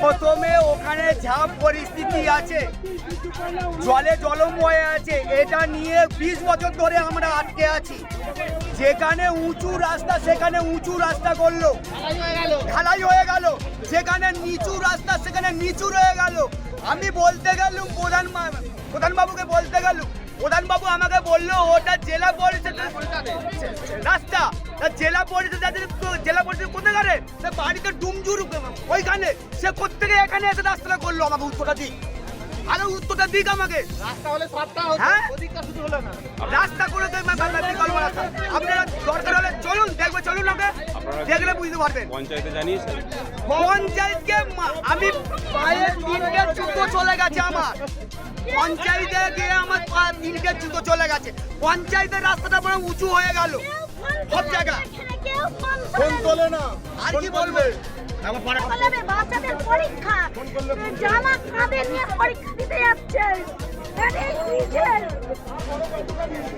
প্রথমে ওখানে যা পরিস্থিতি আছে। জলে জলময় আছে। এটা নিয়ে বিশ বছর ধরে আমরা আটকে আছি। যেখানে উঁচু রাস্তা, সেখানে উঁচু রাস্তা করল। ঢালাই হয়ে গেল। যেখানে নিচু রাস্তা, সেখানে নিচু রয়ে গেল। আমি বলতে গেলুম, প্রধান প্রধানবাবুকে বলতে গেলুম প্রধানবাবু আমাকে বলল ওটা জেলা পরিষদ রাস্তা। তা জেলা পরিষদ জেলা পরিষদ কোথায় গেলে সে বাড়িতে ডুমজুর ওইখানে। সে কোথেকে এখানে এসে রাস্তাটা করল আমাকে উত্তরটা দিক। আরও উত্তরটা দিক আমাকে। রাস্তা হলে সবটা হ্যাঁ? রাস্তা করে বিকল্প রাস্তা দেখলে বুঝতে পারবেন। পঞ্চায়েতে জানিয়েছেন পঞ্চায়েতকে আমি পায়ে তিনটে জুতো চলে গেছে আমার। পঞ্চায়েতে গিয়ে আমার পা- তিনটে জুতো চলে গেছে। পঞ্চায়েতের রাস্তাটা পুরো উঁচু হয়ে গেল। সব জায়গা। ফোন তোলে না। আর কি বলবে? বাচ্চাদের পরীক্ষা। জামা কাঁধে নিয়ে পরীক্ষা দিতে যাচ্ছে?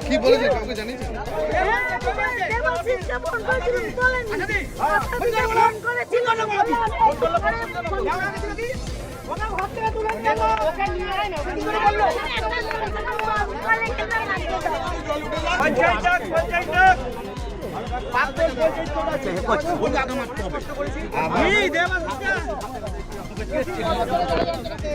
কি বলেছে কাউকে জানিয়েছেন হ্যাঁ, দেবাশিসকে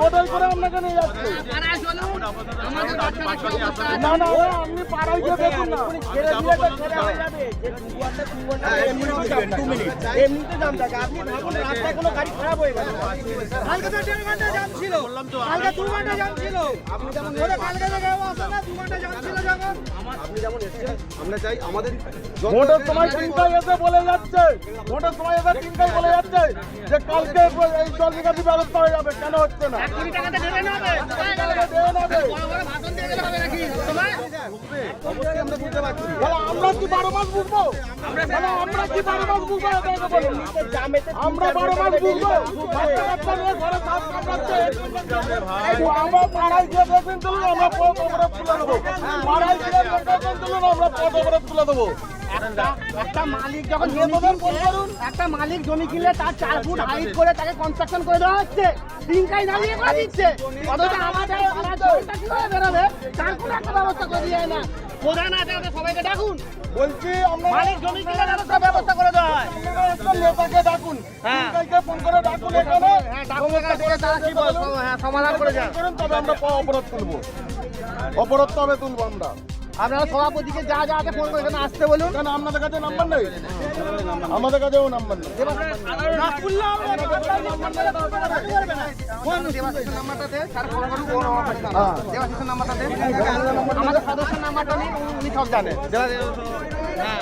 ফোন করে তুলে নিয়ে নিয়ে আয় না, ওকে কি করে বলল? ওখানে কেন লাগছে তো? পঞ্চায়েত পঞ্চায়েত এমনিতে জাম থাকে আপনি ভাবুন রাস্তায় কোনো গাড়ি খারাপ হয়ে গেল কালকে তো দেড় ঘণ্টা জাম ছিল। কালকে দু ঘণ্টা জাম ছিল। আপনি যেমন কালকে থেকে আসে না দু ঘণ্টা জাম ছিল যখন। আপনি যেমন এসেছেন আমরা চাই আমাদের ভোটের সময় তিনটাই এসে বলে যাচ্ছে। ভোটের সময় এসে তিনটাই বলে যাচ্ছে যে কালকে এই জল নিকাশি ব্যবস্থা হয়ে যাবে কেন হচ্ছে না? আমরা কি বারো মাস বুঝব? আমরা কি বারো মাস বুঝব? এটা আগে বলুন। আমরা বারো মাস বুঝব? বাচ্চা কাচ্চা নিয়ে ঘরে সাপ কামড়াচ্ছে। আমরা পাড়ায় গিয়ে দেখবেন চলুন আমরা পথ অবরোধ তুলে দেবো পাড়ায় গিয়ে দেখবেন চলুন আমরা পথ অবরোধ তুলে দেবো। একটা মালিক যখন একটা মালিক জমি কিনলে তার চার ফুট হাইট করে তাকে কনস্ট্রাকশন করে দেওয়া হচ্ছে। তিনটাই দাঁড়িয়ে করে দিচ্ছে। অথচ আমাদের আমার জমিটা কীভাবে বেরোবে? তার কোনো একটা ব্যবস্থা করে দিয়ে না। প্রধান আছে ওদের সবাইকে ডাকুন। বলছি আমরা মালিক জমি কিনলে তাদের সব ব্যবস্থা করে দেওয়া হয়। আপনারা নেতাকে ডাকুন। হ্যাঁ। তিনটাইকে ফোন করে ডাকুন এখানে। হ্যাঁ ডাকুন এখানে ডেকে তারা কি বল? হ্যাঁ সমাধান করে যান তবে আমরা প- অবরোধ তুলবো। অবরোধ তবে তুলবো আমরা। আপনারা সভাপতিকে যা যা আছে ফোন করে এখানে আসতে বলুন। কেন আপনাদের কাছে নাম্বার নেই? আমাদের কাছেও নাম্বার নেই। নাম্বারটা দে স্যার ফোন করুন ফোন আমার কাছে না। দেবাশিসের নাম্বারটা দে আমাদের সদস্য নাম্বারটা নেই উনি সব জানে হ্যাঁ।